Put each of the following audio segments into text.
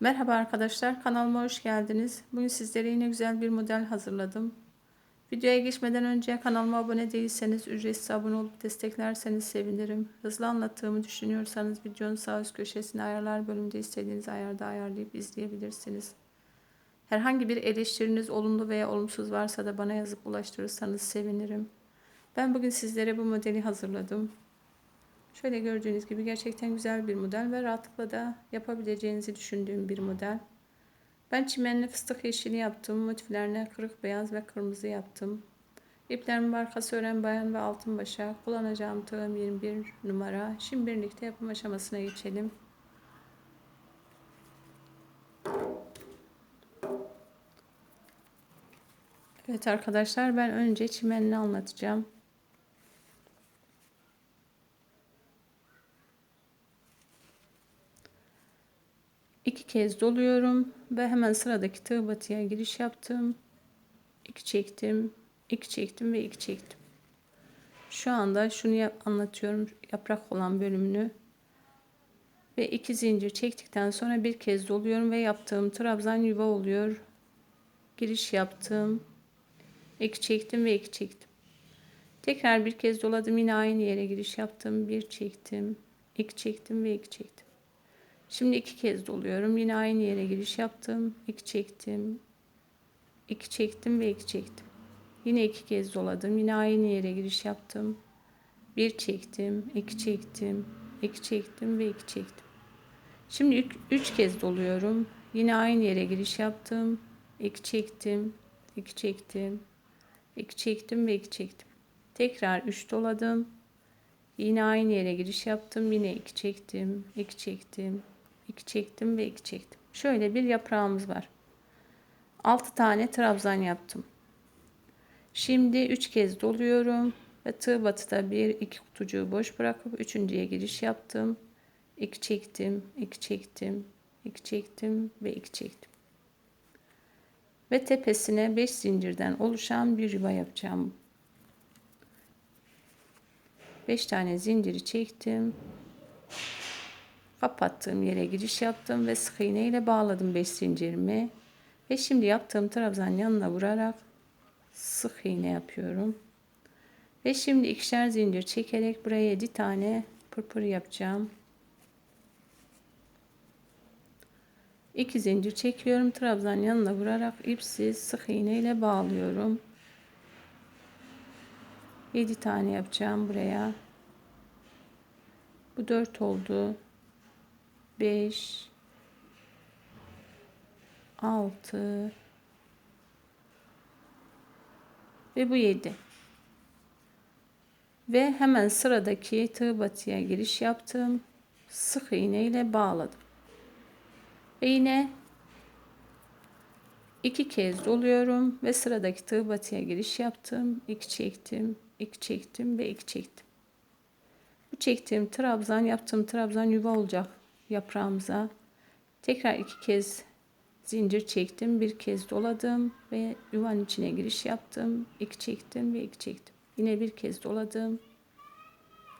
Merhaba arkadaşlar kanalıma hoş geldiniz. Bugün sizlere yine güzel bir model hazırladım. Videoya geçmeden önce kanalıma abone değilseniz ücretsiz abone olup desteklerseniz sevinirim. Hızlı anlattığımı düşünüyorsanız videonun sağ üst köşesine ayarlar bölümünde istediğiniz ayarda ayarlayıp izleyebilirsiniz. Herhangi bir eleştiriniz olumlu veya olumsuz varsa da bana yazıp ulaştırırsanız sevinirim. Ben bugün sizlere bu modeli hazırladım. Şöyle gördüğünüz gibi gerçekten güzel bir model ve rahatlıkla da yapabileceğinizi düşündüğüm bir model. Ben çimenli fıstık yeşili yaptım. Motiflerine kırık beyaz ve kırmızı yaptım. İplerimin markası Ören Bayan ve Altın Başa. Kullanacağım tığım 21 numara. Şimdi birlikte yapım aşamasına geçelim. Evet arkadaşlar ben önce çimenini anlatacağım. Kez doluyorum ve hemen sıradaki tığ batıya giriş yaptım. 2 çektim, 2 çektim ve 2 çektim. Şu anda şunu yap anlatıyorum yaprak olan bölümünü. Ve iki zincir çektikten sonra bir kez doluyorum ve yaptığım trabzan yuva oluyor. Giriş yaptım. 2 çektim ve 2 çektim. Tekrar bir kez doladım yine aynı yere giriş yaptım. Bir çektim, 2 çektim ve 2 çektim. Şimdi iki kez doluyorum. Yine aynı yere giriş yaptım. iki çektim. iki çektim ve iki çektim. Yine iki kez doladım. Yine aynı yere giriş yaptım. Bir çektim, iki çektim, iki çektim ve iki çektim. Şimdi üç, üç kez doluyorum. Yine aynı yere giriş yaptım. iki çektim, iki çektim, iki çektim ve iki çektim. Tekrar üç doladım. Yine aynı yere giriş yaptım. Yine iki çektim, iki çektim, 2 çektim ve 2 çektim. Şöyle bir yaprağımız var. 6 tane trabzan yaptım. Şimdi 3 kez doluyorum ve tığ batıda bir iki kutucuğu boş bırakıp üçüncüye giriş yaptım. 2 çektim, 2 çektim, 2 çektim ve 2 çektim. Ve tepesine 5 zincirden oluşan bir yuva yapacağım. 5 tane zinciri çektim kapattığım yere giriş yaptım ve sık iğne ile bağladım 5 zincirimi. Ve şimdi yaptığım trabzan yanına vurarak sık iğne yapıyorum. Ve şimdi ikişer zincir çekerek buraya 7 tane pırpır yapacağım. 2 zincir çekiyorum trabzan yanına vurarak ipsiz sık iğne ile bağlıyorum. 7 tane yapacağım buraya. Bu 4 oldu 5 6 ve bu 7 ve hemen sıradaki tığ batıya giriş yaptım. Sık iğne ile bağladım. Ve yine iki kez doluyorum ve sıradaki tığ batıya giriş yaptım. 2 çektim 2 çektim ve 2 çektim. Bu çektiğim trabzan yaptığım trabzan yuva olacak yaprağımıza. Tekrar iki kez zincir çektim. Bir kez doladım ve yuvanın içine giriş yaptım. İki çektim ve iki çektim. Yine bir kez doladım.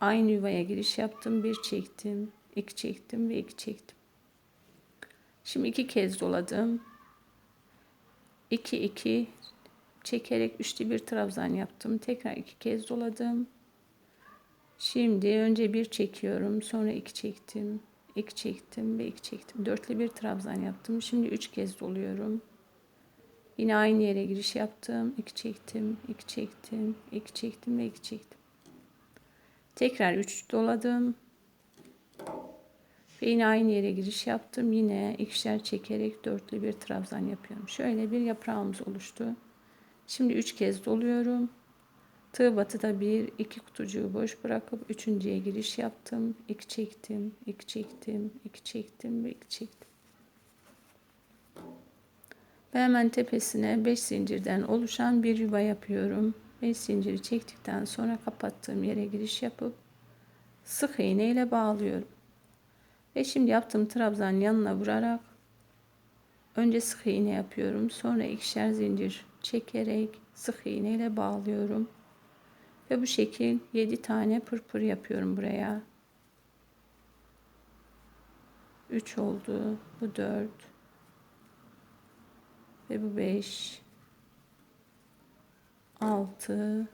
Aynı yuvaya giriş yaptım. Bir çektim iki çektim ve iki çektim. Şimdi iki kez doladım. 2 2 çekerek üçlü bir trabzan yaptım. Tekrar iki kez doladım. Şimdi önce bir çekiyorum sonra iki çektim 2 çektim ve 2 çektim. Dörtlü bir trabzan yaptım. Şimdi 3 kez doluyorum. Yine aynı yere giriş yaptım. 2 çektim, 2 çektim, 2 çektim ve 2 çektim. Tekrar 3 doladım. Ve yine aynı yere giriş yaptım. Yine ikişer çekerek dörtlü bir trabzan yapıyorum. Şöyle bir yaprağımız oluştu. Şimdi 3 kez doluyorum. Tığ batıda bir iki kutucuğu boş bırakıp üçüncüye giriş yaptım. İki çektim, iki çektim, iki çektim ve iki çektim. Ve hemen tepesine 5 zincirden oluşan bir yuva yapıyorum. 5 zinciri çektikten sonra kapattığım yere giriş yapıp sık iğne ile bağlıyorum. Ve şimdi yaptığım trabzan yanına vurarak önce sık iğne yapıyorum. Sonra ikişer zincir çekerek sık iğne ile bağlıyorum. Ve bu şekil 7 tane pırpır yapıyorum buraya. 3 oldu. Bu 4. Ve bu 5. 6.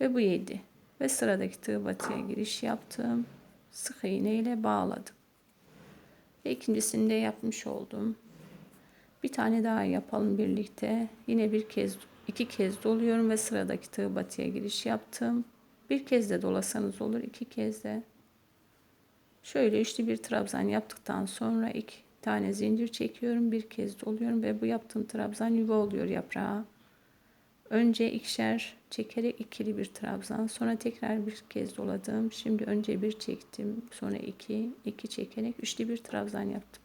Ve bu 7. Ve sıradaki tığ batıya giriş yaptım. Sık iğne ile bağladım. Ve ikincisini de yapmış oldum. Bir tane daha yapalım birlikte. Yine bir kez iki kez doluyorum ve sıradaki tığ batıya giriş yaptım. Bir kez de dolasanız olur, iki kez de. Şöyle üçlü bir trabzan yaptıktan sonra iki tane zincir çekiyorum, bir kez doluyorum ve bu yaptığım trabzan yuva oluyor yaprağa. Önce ikişer çekerek ikili bir trabzan, sonra tekrar bir kez doladım. Şimdi önce bir çektim, sonra iki, iki çekerek üçlü bir trabzan yaptım.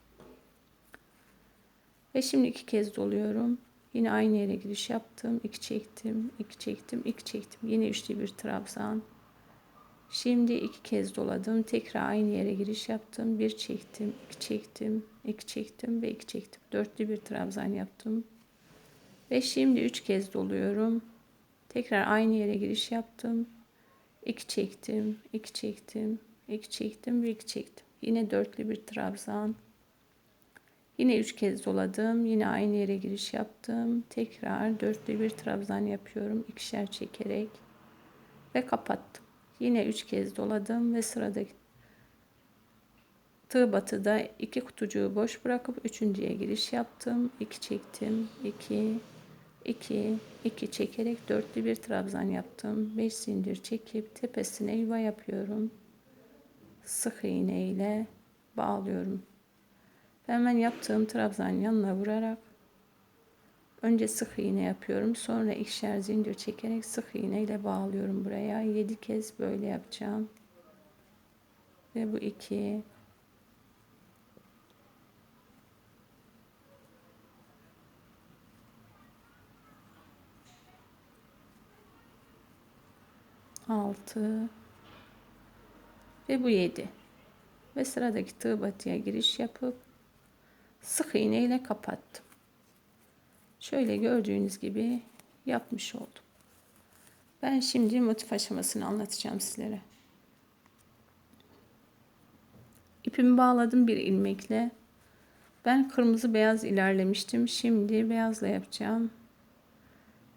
Ve şimdi iki kez doluyorum. Yine aynı yere giriş yaptım. iki çektim, iki çektim, iki çektim. Yine üçlü bir trabzan. Şimdi iki kez doladım. Tekrar aynı yere giriş yaptım. Bir çektim, iki çektim, iki çektim ve iki çektim. Dörtlü bir trabzan yaptım. Ve şimdi üç kez doluyorum. Tekrar aynı yere giriş yaptım. iki çektim, iki çektim, iki çektim ve iki çektim. Yine dörtlü bir trabzan. Yine üç kez doladım. Yine aynı yere giriş yaptım. Tekrar dörtlü bir trabzan yapıyorum. ikişer çekerek ve kapattım. Yine üç kez doladım ve sıradaki tığ batıda iki kutucuğu boş bırakıp üçüncüye giriş yaptım. 2 çektim. 2 2 2 çekerek dörtlü bir trabzan yaptım. 5 zincir çekip tepesine yuva yapıyorum. Sık iğne ile bağlıyorum. Hemen yaptığım trabzan yanına vurarak önce sık iğne yapıyorum. Sonra ikişer zincir çekerek sık iğne ile bağlıyorum buraya. 7 kez böyle yapacağım. Ve bu 2 6 ve bu 7 ve sıradaki tığ batıya giriş yapıp sık iğne ile kapattım. Şöyle gördüğünüz gibi yapmış oldum. Ben şimdi motif aşamasını anlatacağım sizlere. İpimi bağladım bir ilmekle. Ben kırmızı beyaz ilerlemiştim. Şimdi beyazla yapacağım.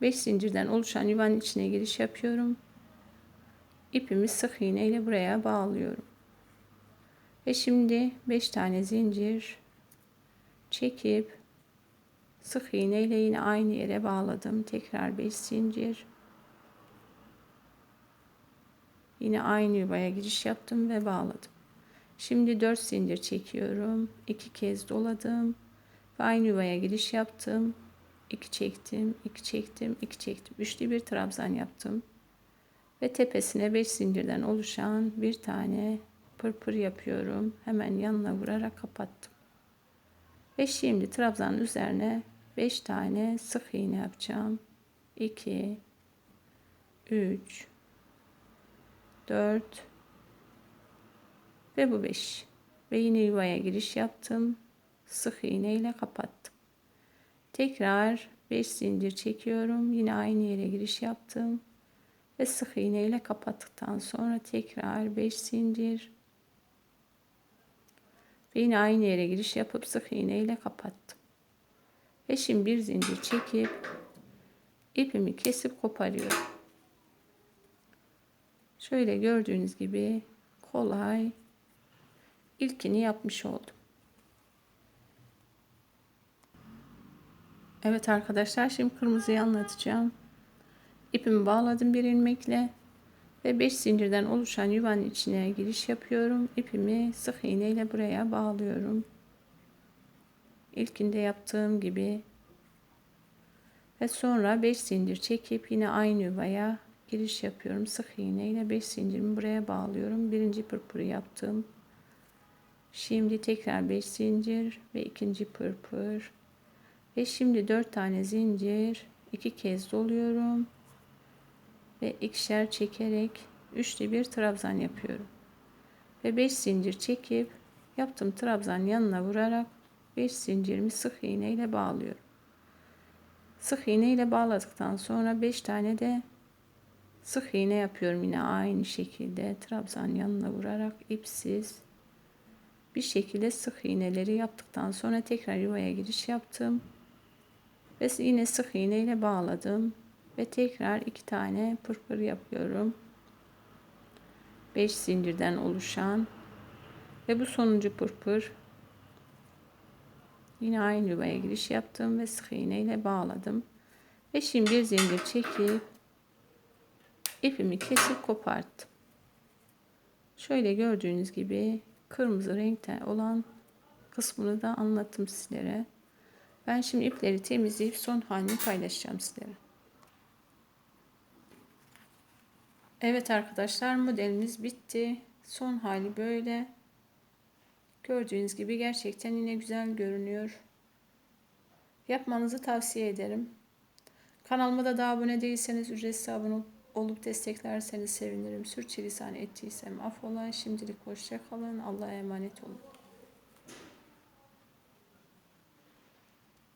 5 zincirden oluşan yuvanın içine giriş yapıyorum. İpimi sık iğne ile buraya bağlıyorum. Ve şimdi 5 tane zincir çekip sık iğne ile yine aynı yere bağladım. Tekrar 5 zincir. Yine aynı yuvaya giriş yaptım ve bağladım. Şimdi 4 zincir çekiyorum. 2 kez doladım. Ve aynı yuvaya giriş yaptım. 2 çektim, 2 çektim, 2 çektim. Üçlü bir trabzan yaptım. Ve tepesine 5 zincirden oluşan bir tane pırpır yapıyorum. Hemen yanına vurarak kapattım. Ve şimdi trabzanın üzerine 5 tane sık iğne yapacağım. 2 3 4 ve bu 5. Ve yine yuvaya giriş yaptım. Sık iğne ile kapattım. Tekrar 5 zincir çekiyorum. Yine aynı yere giriş yaptım. Ve sık iğne ile kapattıktan sonra tekrar 5 zincir ve yine aynı yere giriş yapıp sık iğne ile kapattım. Ve şimdi bir zincir çekip ipimi kesip koparıyorum. Şöyle gördüğünüz gibi kolay ilkini yapmış oldum. Evet arkadaşlar şimdi kırmızıyı anlatacağım. İpimi bağladım bir ilmekle ve 5 zincirden oluşan yuvanın içine giriş yapıyorum. İpimi sık iğne ile buraya bağlıyorum. İlkinde yaptığım gibi ve sonra 5 zincir çekip yine aynı yuvaya giriş yapıyorum. Sık iğne ile 5 zincirimi buraya bağlıyorum. Birinci pırpırı yaptım. Şimdi tekrar 5 zincir ve ikinci pırpır. Ve şimdi 4 tane zincir iki kez doluyorum ve ikişer çekerek üçlü bir trabzan yapıyorum. Ve 5 zincir çekip yaptığım trabzan yanına vurarak 5 zincirimi sık iğne ile bağlıyorum. Sık iğne ile bağladıktan sonra 5 tane de sık iğne yapıyorum yine aynı şekilde trabzan yanına vurarak ipsiz bir şekilde sık iğneleri yaptıktan sonra tekrar yuvaya giriş yaptım. Ve yine sık iğne ile bağladım. Ve tekrar iki tane pırpır yapıyorum. 5 zincirden oluşan ve bu sonuncu pırpır yine aynı yuvaya giriş yaptım ve sık iğne ile bağladım. Ve şimdi bir zincir çekip ipimi kesip koparttım. Şöyle gördüğünüz gibi kırmızı renkte olan kısmını da anlattım sizlere. Ben şimdi ipleri temizleyip son halini paylaşacağım sizlere. Evet arkadaşlar modelimiz bitti. Son hali böyle. Gördüğünüz gibi gerçekten yine güzel görünüyor. Yapmanızı tavsiye ederim. Kanalıma da daha abone değilseniz ücretsiz abone olup desteklerseniz sevinirim. Sürçülisan ettiysem affola. Şimdilik hoşça kalın. Allah'a emanet olun.